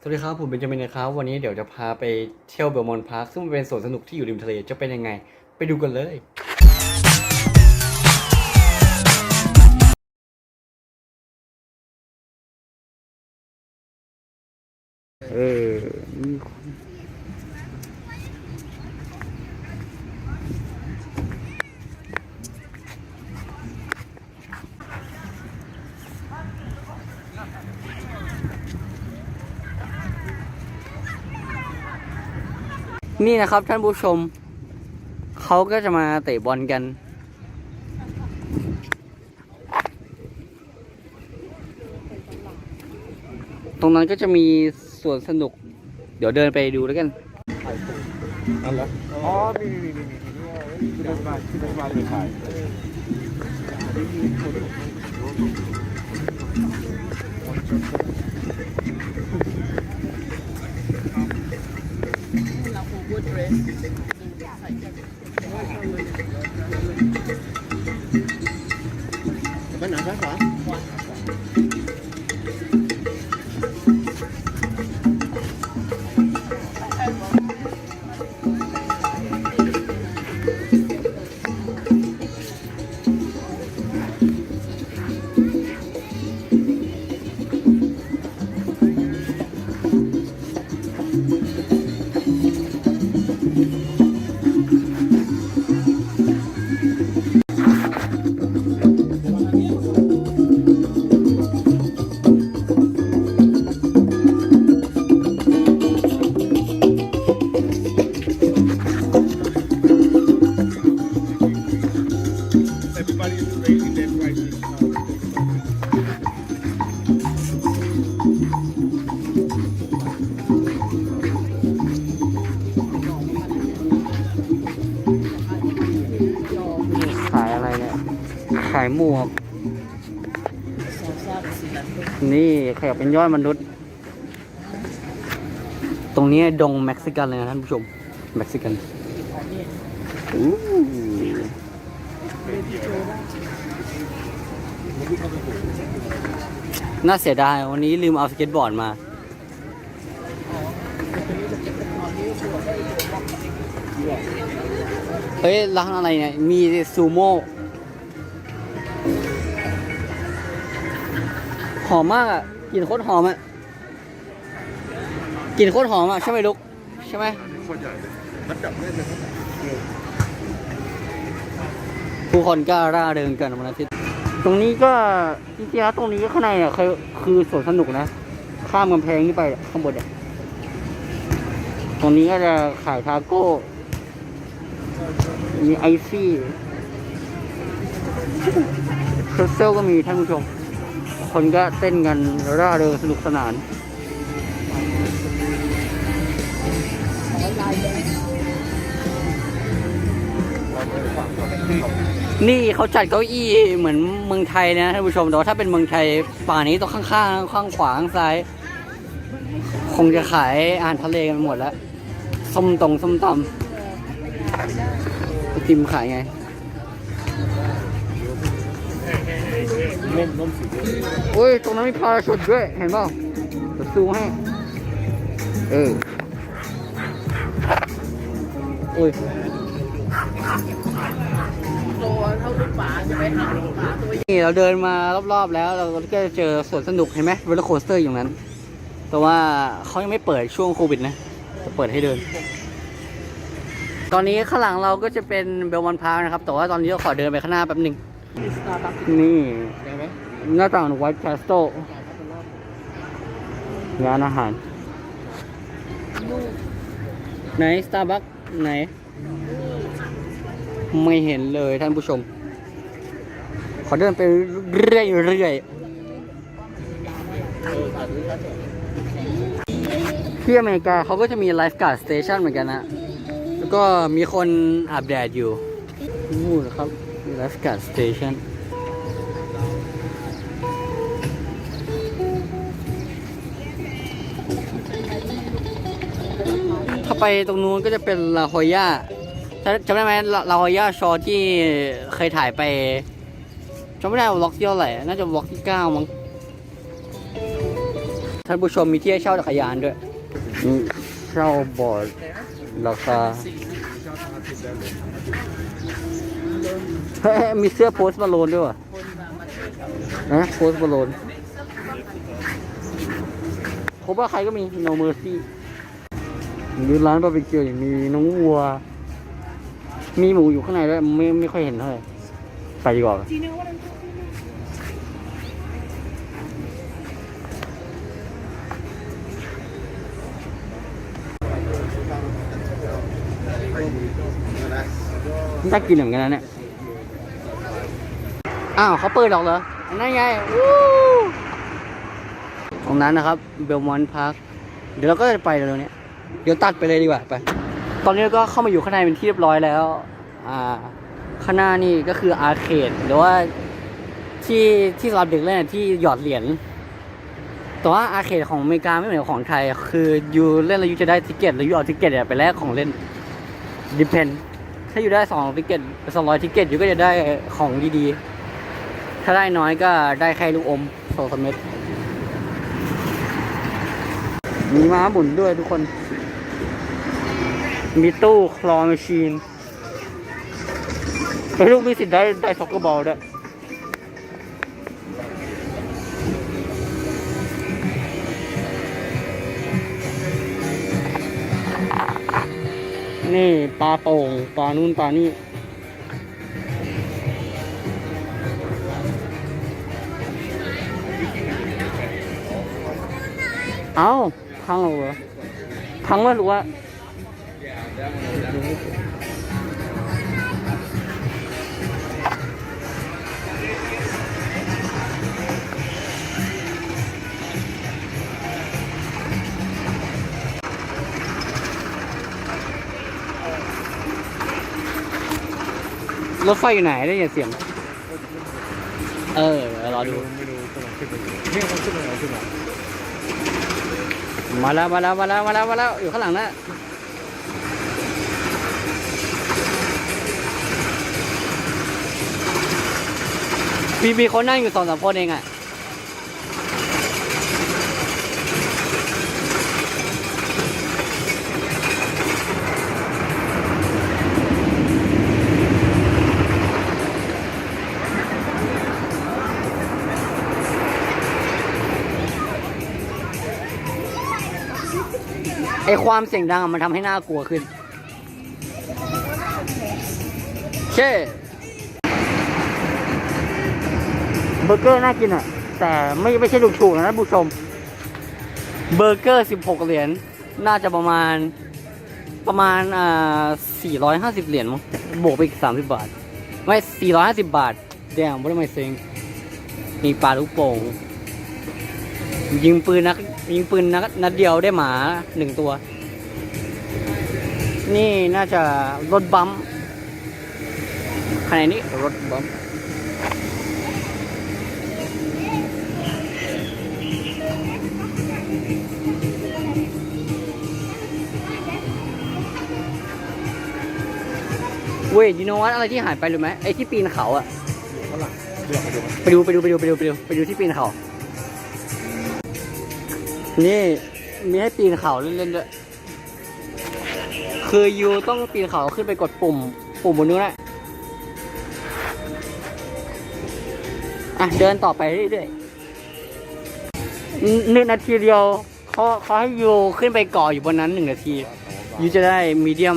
สวัสดีครับ ผมเป็นจามินนะครับ วันนี้เดี๋ยวจะพาไปเที่ยวเบลมอนพาร์คซึ่งมันเป็นสวนสนุกที่อยู่ริมทะเลจะเป็นยังไง ไปดูกันเลย นี่นะครับท่านผู้ชม เขาก็จะมาเตะบอลกัน ตรงนั้นก็จะมีส่วนสนุก เดี๋ยวเดินไปดูแล้วกันอันละอ๋อนี่นี่นี่นี่นี่ที่เป็นมาที่เป็นมาเลยขายไปไหนซ้าย ขวาข ขายหมวกนี่ขยับเป็นยอดมนุษย์ ตรงนี้ดงเม็กซิกันเลยนะท่านผู้ชมเม็กซิกันน่าเสียดาย วันนี้ลืมเอาสเก็ตบอร์ดมาเฮ้ยร้านอะไรเนี่ย มีซูโม่ หอมมากอะกลิ่นโคตรหอมอะกลิ่นโคตรหอมอะใช่ไหมลูกใช่ไหมคนใหญ่เลยมันจับเล่นเลยผู้คนก็ร่าเริงกันวันอาทิตย์ตรงนี้ก็จริงๆแล้วตรงนี้ข้างในอะคือคือสวนสนุกนะ ข้ามกำแพงนี่ไปข้างบนอะตรงนี้ก็จะขายทาโก้ มีไอซี่เซลก็มีท่านผู้ชม คนก็เต้นกันร่าเริงสนุกสนาน นี่เขาจัดเก้าอี้เหมือนเมืองไทยนะท่านผู้ชมแต่ว่าถ้าเป็นเมืองไทยป่านี้ต้องข้างข้างๆข้างขวาข้างซ้าย คงจะขายอาหารทะเลกันหมดแล้วส้มตรงส้มตำติมขายไง ล่นมสีโอ้ย ตรงนั้นมีพาราชุดด้วย เห็นเปล่าเดี๋ยวซูมให้ เออ โอ้ย ตัวเท่าลูกหมาจะไปหาลูกหมาตัวนี่เราเดินมารอบๆแล้ว เราก็จะเจอสวนสนุกเห็นไหมโรลเลอร์โคสเตอร์อยู่นั้น แต่ว่าเขายังไม่เปิดช่วงโควิดนะ จะเปิดให้เดิน ตอนนี้ข้างหลังเราก็จะเป็นเบลมอนพาร์นะครับ แต่ว่าตอนนี้เราขอเดินไปข้างหน้าแป๊บหนึ่ง นี่หน้าต่างไวท์แคสโตร้านอาหาร ไหนสตาร์บัคไหน ไม่เห็นเลยท่านผู้ชม ขอเดินไปเรื่อยเรื่อยๆที่อเมริกาเขาก็จะมีไลฟ์การ์ดสเตชันเหมือนกันนะ แล้วก็มีคนอาบแดดอยู่นู่นครับ ลฟ์การ์ดสเตชันถ้าไปตรงนู้นก็จะเป็นลาโฮย่าจำได้ไหมลาลาโฮย่าชอที่เคยถ่ายไปจำไม่ได้ว่าล็อกที่เท่าไหร่น่าจะล็อกที่เก้ามั้งท่านผู้ชมมีที่ให้เช่าจักรยานด้วยเช่าบอร์ดราคา เฮ้ยมีเสื้อโพสต์มาโลนด้วยวะนะโพสต์มาโลนผมว่าใครก็มี no mercy หรือร้านบาร์บีคิวอย่างมีน้องวัว มีหมูอยู่ข้างในด้วยไม่ไม่ค่อยเห็นเท่าไหร่ไปดีกว่าน่ากินเหมือนกันนะเนี่ย อ้าวเขาเปิดหรอกเหรอนั่นไงวู้ตรงนั้นนะครับเบลมอนพาร์คเดี๋ยวเราก็จะไปเร็วๆนี้เดี๋ยวตัดไปเลยดีกว่าไป ตอนนี้ก็เข้ามาอยู่ข้างในเป็นที่เรียบร้อยแล้ว อ่า ข้างหน้านี่ก็คืออาร์เคดหรือว่าที่ที่สำหรับเด็กเล่นะที่หยอดเหรียญแต่ว่าอาร์เคดของอเมริกาไม่เหมือนของไทย คือยูเล่นแล้วยูจะได้ทิเก็ตหรือยูเอาทิเก็ตเนี่ยไปแลกของเล่นดิเพนถ้าอยู่ได้สองทิเก็ตสองร้อยทิเก็ตอยู่ก็จะได้ของดีๆ ถ้าได้น้อยก็ได้แค่ลูกอมสองสเม็ดมีม้าหมุนด้วยทุกคน มีตู้คลอมชีนไปลูกมีสิทธิ์ได้ได้ซ็อกเกอร์บอลด้วยนี่ปลาโป่งปลานู่นปลานี่ เอ้าพังเหรอพังวะหรือว่ารถไฟอยู่ไหนได้ยินเสียง เออเดี๋ยวรอดู ไม่รู้กำลังขึ้นไปอยู่เนี่ยมันขึ้นมาแล้วขึ้นมา มาแล้วมาแล้วมาแล้วมาแล้วมาแล้วอยู่ข้างหลังนะมีมีคนนั่งอยู่สองสามคนเองอะ ไอความเสียงดังมันทำให้น่ากลัวขึ้นเช่เบอร์เกอร์น่ากินอะ แต่ไม่ไม่ใช่ถูกๆนะท่านผู้ชม เบอร์เกอร์ 16 เหรียญน่าจะประมาณประมาณอ่า450 เหรียญมั้งบวกไปอีก 30 บาท ไม่ 450 บาทแดงไม่ได้ไม่เซ็งมีปลาลูกโป่งยิงปืนนัก ยิงปืนนัดนัดเดียวได้หมาหนึ่งตัว นี่น่าจะรถบัมป์ขณะนี้รถบัมป์เว้ยยูโนวัตอะไรที่หายไปรู้ไหมไอ้ที่ปีนเขาอะข้างหลังเดี๋ยวมาดูไปดูไปดูไปดูไปดูไปดูไปดูที่ปีนเขา นี่มีให้ปีนเขาเล่นๆด้วย คือยูต้องปีนเขาขึ้นไปกดปุ่ม ปุ่มบนนู้นแหละอะเดินต่อไปเรื่อยๆหนึ่งนาทีเดียวเขาเขาให้ยูขึ้นไปกาะอยู่บนนั้นหนึ่งนาทียูจะได้มีเดียม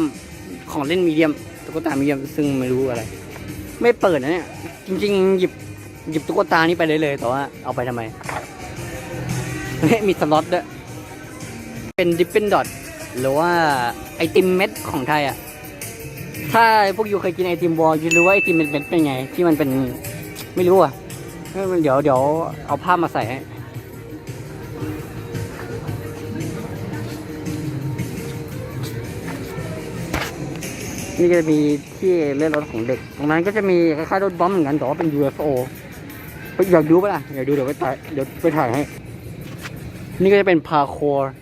ของเล่นมีเดียมตุ๊กตามีเดียมซึ่งไม่รู้อะไร ไม่เปิดนะเนี่ยจริง ๆ หยิบหยิบตุ๊กตานี้ไปเลยเลยแต่ว่าเอาไปทำไม มีสล็อตด้วย เป็นดิปเปิลดอทหรือว่าไอติมเม็ดของไทยอะ ถ้าพวกยูเคยกินไอติมวอลยูรู้ว่าไอติมเม็ดเป็นไง ที่มันเป็นไม่รู้อะ เดี๋ยวเดี๋ยวเอาภาพมาใส่ให้นี่จะมีที่เล่นรถของเด็ก ตรงนั้นก็จะมีคล้ายๆรถบัมเหมือนกันแต่ว่าเป็น UFO อยากดูปะล่ะอยากดูเดี๋ยวไปถ่ายเดี๋ยวไปถ่ายให้ นี่ก็จะเป็นพาโคอร์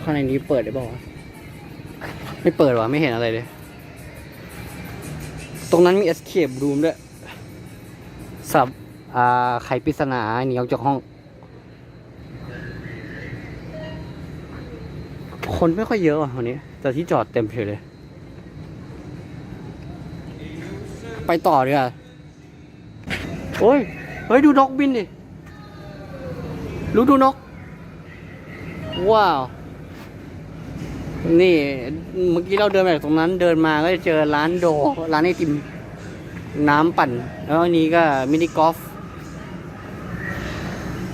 ข้างในนี้เปิดได้บอกไม่เปิดวะไม่เห็นอะไรเลย ตรงนั้นมีเอสเคบลูมด้วยสับอ่าไขปริศนาหนีออกจากห้อง คนไม่ค่อยเยอะอะวันนี้ แต่ที่จอดเต็มเฉยเลย ไปต่อดีกว่าโอ้ย เฮ้ย ดูด็อกบินดิ รู้ดูนก ว้าว นี่ เมื่อกี้เราเดินมาจากตรงนั้น เดินมาก็จะเจอร้านโด ร้านไอติม น้ำปั่น แล้วนนี้ก็มินิกอล์ฟ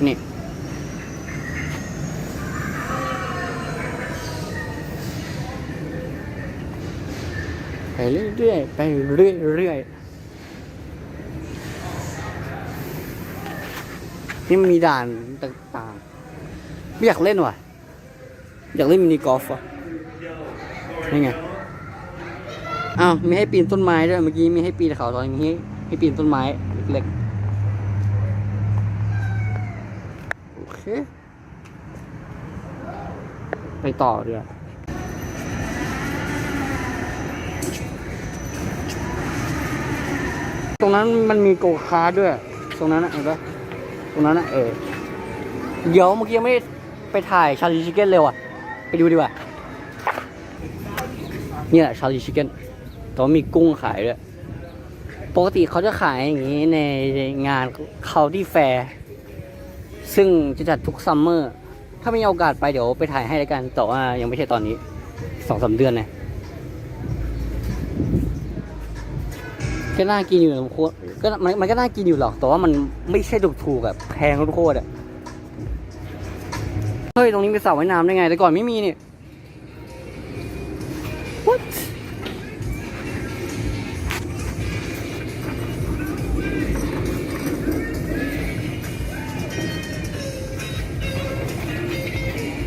นี่ไปเรื่อยๆไปเรื่อยๆ นี่มันมีด่านต่างๆ ไม่อยากเล่นว่ะ อยากเล่นมินิกอล์ฟว่ะนี่ไง อ้าว มีให้ปีนต้นไม้ด้วย เมื่อกี้มีให้ปีนเขาตอนนี้ให้ให้ปีนต้นไม้เล็กๆ โอเค ไปต่อเรือตรงนั้นมันมีโกคาร์ด้วย ตรงนั้นนะเห็นปะ ตรงนั้นนะเออ เดี๋ยวเมื่อกี้ยังไม่ได้ไปถ่ายชาลีชิคเก้นเร็วอะ ไปดูดีกว่า นี่แหละชาลีชิคเก้นแต่ว่ามีกุ้งขายด้วย ปกติเขาจะขายอย่างนี้ในงานคาที่แฟร์ ซึ่งจะจัดทุกซัมเมอร์ ถ้ามีโอกาสไปเดี๋ยวไปถ่ายให้แล้วกัน แต่ว่ายังไม่ใช่ตอนนี้สองสามเดือนเล ก็น่ากินอยู่นะโคตรก็มันมันก็น่ากินอยู่หรอก แต่ว่ามันไม่ใช่ถูกถูกๆแบบแพงโคตรๆอะเฮ้ย ตรงนี้มีสระว่ายน้ำได้ไง แต่ก่อนไม่มีนี่ What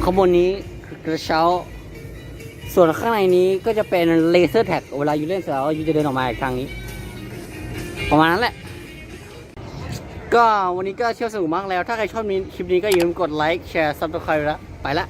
ข้างบนนี้กระเช้า ส่วนข้างในนี้ก็จะเป็นเลเซอร์แท็ก เวลาอยู่เล่นเสร็จแล้วยูจะเดินออกมาอีกทางนี้ ประมาณนั้นแหละ ก็วันนี้ก็เที่ยวสนุกมากแล้ว ถ้าใครชอบนี้คลิปนี้ก็อย่าลืมกดไลค์แชร์ซับสไครต์แล้วไปละ